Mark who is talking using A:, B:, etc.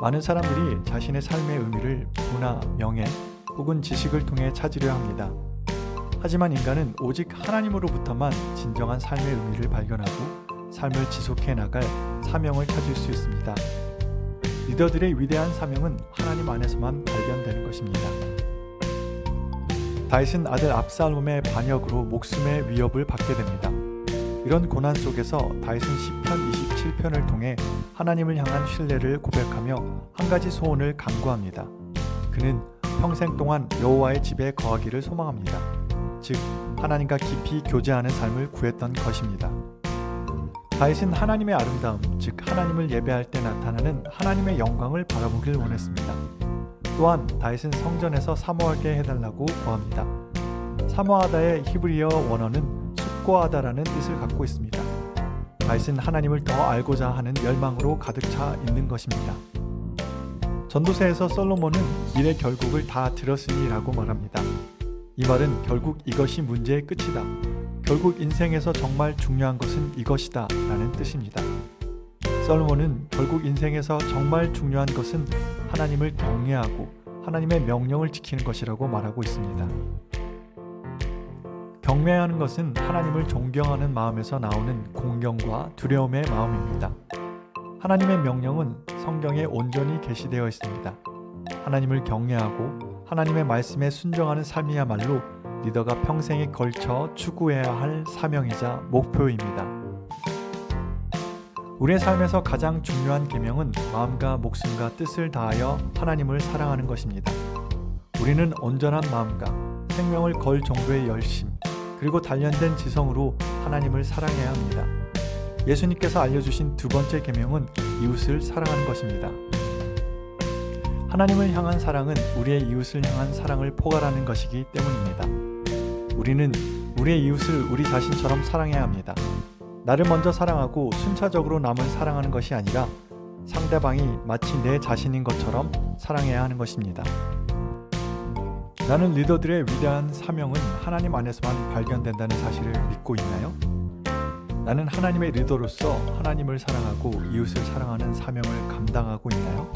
A: 많은 사람들이 자신의 삶의 의미를 문화, 명예 혹은 지식을 통해 찾으려 합니다. 하지만 인간은 오직 하나님으로부터만 진정한 삶의 의미를 발견하고 삶을 지속해 나갈 사명을 찾을 수 있습니다. 리더들의 위대한 사명은 하나님 안에서만 발견되는 것입니다. 다윗은 아들 압살롬의 반역으로 목숨의 위협을 받게 됩니다. 이런 고난 속에서 다윗은 시편 27편을 통해 하나님을 향한 신뢰를 고백하며 한 가지 소원을 간구합니다. 그는 평생 동안 여호와의 집에 거하기를 소망합니다. 즉 하나님과 깊이 교제하는 삶을 구했던 것입니다. 다윗은 하나님의 아름다움, 즉 하나님을 예배할 때 나타나는 하나님의 영광을 바라보길 원했습니다. 또한 다윗은 성전에서 사모하게 해달라고 구합니다. 사모하다의 히브리어 원어는 숙고하다라는 뜻을 갖고 있습니다. 다윗은 하나님을 더 알고자 하는 열망으로 가득 차 있는 것입니다. 전도서에서 솔로몬은 일의 결국을 다 들었으니라고 말합니다. 이 말은 결국 이것이 문제의 끝이다. 결국 인생에서 정말 중요한 것은 이것이다 라는 뜻입니다. 솔로몬은 결국 인생에서 정말 중요한 것은 하나님을 경외하고 하나님의 명령을 지키는 것이라고 말하고 있습니다. 경외하는 것은 하나님을 존경하는 마음에서 나오는 공경과 두려움의 마음입니다. 하나님의 명령은 성경에 온전히 게시되어 있습니다. 하나님을 경외하고 하나님의 말씀에 순종하는 삶이야말로 리더가 평생에 걸쳐 추구해야 할 사명이자 목표입니다. 우리의 삶에서 가장 중요한 계명은 마음과 목숨과 뜻을 다하여 하나님을 사랑하는 것입니다. 우리는 온전한 마음과 생명을 걸 정도의 열심 그리고 단련된 지성으로 하나님을 사랑해야 합니다. 예수님께서 알려주신 두 번째 계명은 이웃을 사랑하는 것입니다. 하나님을 향한 사랑은 우리의 이웃을 향한 사랑을 포괄하는 것이기 때문입니다. 우리는 우리의 이웃을 우리 자신처럼 사랑해야 합니다. 나를 먼저 사랑하고 순차적으로 남을 사랑하는 것이 아니라 상대방이 마치 내 자신인 것처럼 사랑해야 하는 것입니다. 나는 리더들의 위대한 사명은 하나님 안에서만 발견된다는 사실을 믿고 있나요? 나는 하나님의 리더로서 하나님을 사랑하고 이웃을 사랑하는 사명을 감당하고 있나요?